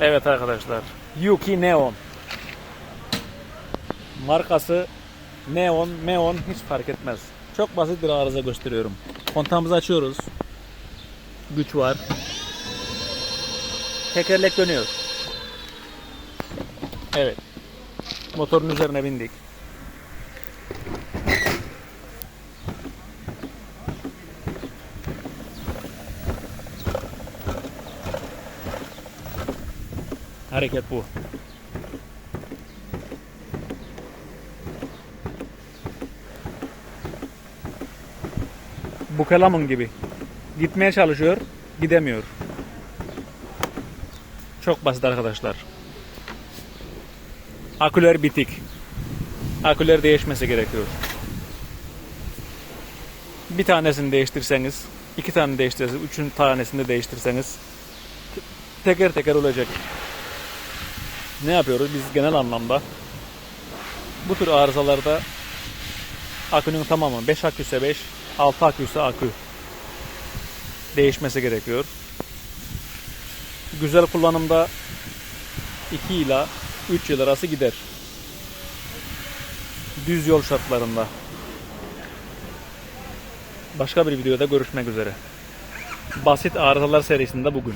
Evet arkadaşlar. Yuki Neon. Markası Neon, Meon hiç fark etmez. Çok basit bir arıza gösteriyorum. Kontağımızı açıyoruz. Güç var. Tekerlek dönüyor. Evet. Motorun üzerine bindik. Hareket bu. Bu kelamun gibi. Gitmeye çalışıyor, gidemiyor. Çok basit arkadaşlar. Aküler bitik. Aküler değişmesi gerekiyor. Bir tanesini değiştirseniz, iki tane değiştirseniz, üçün tanesini de değiştirseniz teker teker olacak. Ne yapıyoruz biz genel anlamda? Bu tür arızalarda akünün tamamı 5 akü ise 5, 6 akü ise akü değişmesi gerekiyor. Güzel kullanımda 2 ila 3 yıl arası gider. Düz yol şartlarında. Başka bir videoda görüşmek üzere. Basit arızalar serisinde bugün.